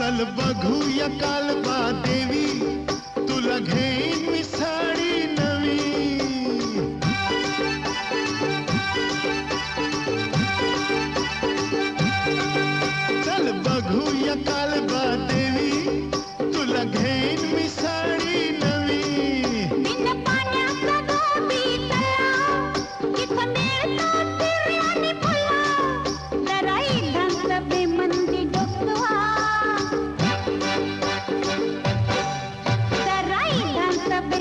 चल बघू या कालबा देवी तू लगे साडी नवी। चल बघू या काल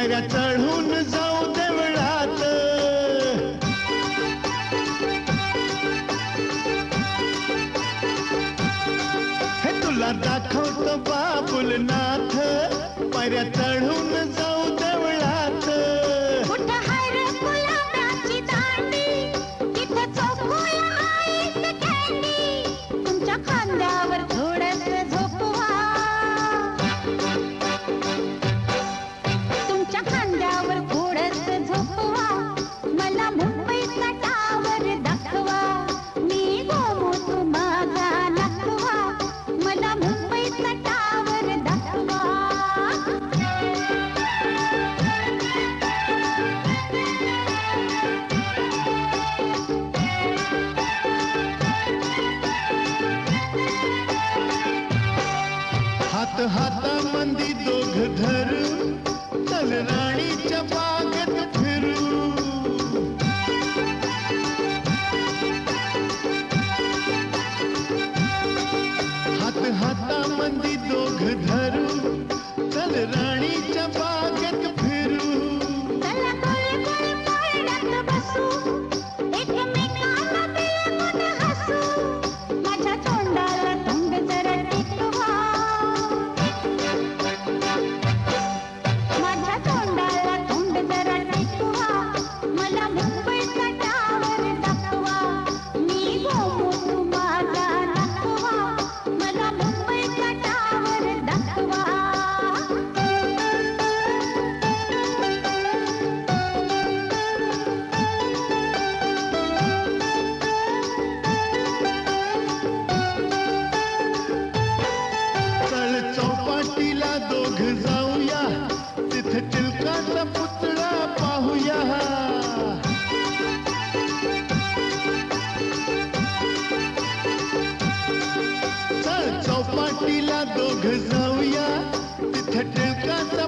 पायऱ्या चढून जाऊ देवळात. हे तुला दाखवतो बाबुलनाथ. पायऱ्या चढून जाऊ हाथ दोघ जाऊया का टिळकाचा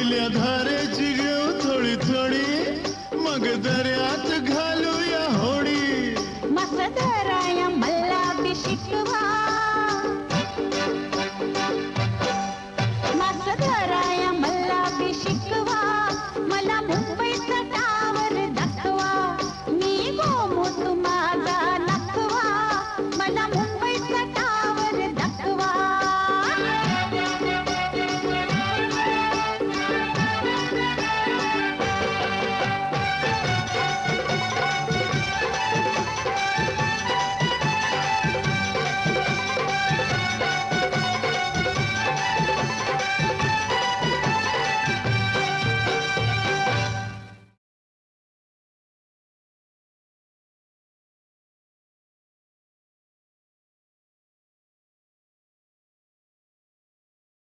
पहिल्या धारेची घेऊ थोडी थोडी मग दर्यात घालूया होडी. मस्त मल्ला शिकवा.